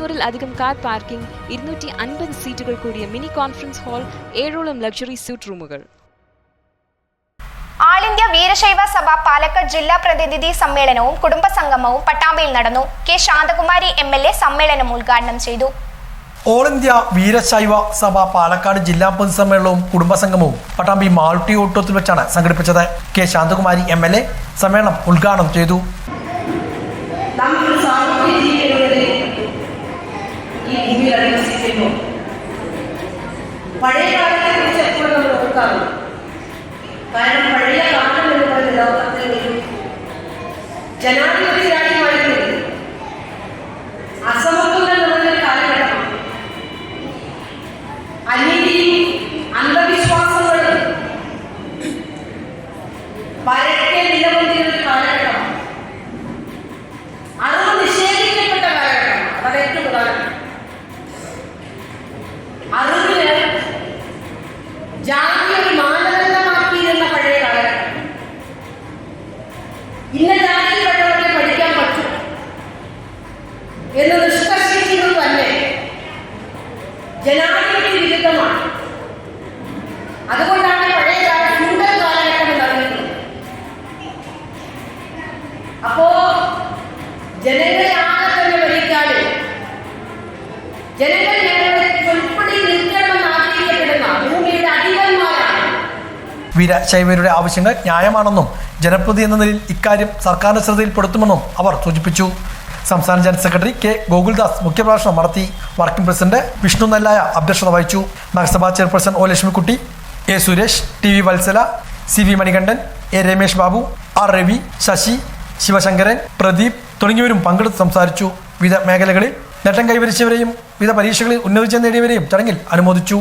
മുന്നൂറിൽ അധികം car parking ഇരുന്നൂറ്റി അൻപത് സീറ്റുകൾ കൂടിയ മിനി കോൺഫറൻസ് ഹാൾ ഏഴോളം ലക്ഷറി സ്യൂട്ട് റൂമുകൾ. ആൾ ഇന്ത്യ വീരശൈവ സഭ പാലക്കാട് ജില്ലാ പ്രതിനിധി സമ്മേളനവും കുടുംബസംഗമവും പട്ടാമ്പയിൽ നടന്നു. K. Shanthakumari M L A സമ്മേളനം ഉദ്ഘാടനം ചെയ്തു. ഓൾ ഇന്ത്യ വീരശൈവ സഭ പാലക്കാട് ജില്ലാ പൊതുസമ്മേളനവും കുടുംബസംഗമവും പട്ടാമ്പി മാൾട്ടി ഓട്ടോത്തിൽ വെച്ചാണ് സംഘടിപ്പിച്ചത്. K. Shanthakumari M L A സമ്മേളനം ഉദ്ഘാടനം ചെയ്തു. ഈ ഭൂമിയിൽ അധിവസിക്കുന്നു പഴയ കാലത്തെ കുറിച്ച് എപ്പോഴും നമ്മൾ ഓർക്കാറുണ്ട് കാരണം പഴയ കാലം എന്ന് പറയുന്ന ലോകത്തിൽ ഒരു ജനാധിപത്യ രാജ്യമായിരുന്നു അസമത്വങ്ങൾ നിറഞ്ഞൊരു കാലഘട്ടമാണ് അനീതിയും അന്ധവിശ്വാസങ്ങളും പരക്കെ നിലകൊണ്ടിരുന്ന ഇന്ന ജാതിയിൽപ്പെട്ടവർക്ക് പഠിക്കാൻ പറ്റും. എന്ന് നിഷ്കർഷിക്കുന്നത് തന്നെ ജനാധിപത്യ വിരുദ്ധമാണ്. അതുകൊണ്ടാണ് പഴയ ഫ്യൂഡൽ കാലഘട്ടം എന്നറിയുന്നത് അപ്പോ ജനങ്ങളെ വീരശൈവരുടെ ആവശ്യങ്ങൾ ന്യായമാണെന്നും ജനപ്രതി എന്ന നിലയിൽ ഇക്കാര്യം സർക്കാരിന്റെ ശ്രദ്ധയിൽപ്പെടുത്തുമെന്നും അവർ സൂചിപ്പിച്ചു. സംസ്ഥാന ജനറൽ സെക്രട്ടറി കെ ഗോകുൽദാസ് മുഖ്യപ്രഭാഷണം നടത്തി വർക്കിംഗ് പ്രസിഡന്റ് വിഷ്ണു നല്ലായ അധ്യക്ഷത വഹിച്ചു. നഗരസഭാ chairperson O Lakshmikutty A Suresh T V Vatsala C V Manikandan A Ramesh Babu R Ravi Sasi Sivasankaran Pradeep തുടങ്ങിയവരും പങ്കെടുത്ത് സംസാരിച്ചു. വിവിധ മേഖലകളിൽ നേട്ടം കൈവരിച്ചവരെയും വിവിധ പരീക്ഷകളിൽ ഉന്നതിച്ച് നേടിയവരെയും ചടങ്ങിൽ അനുമോദിച്ചു.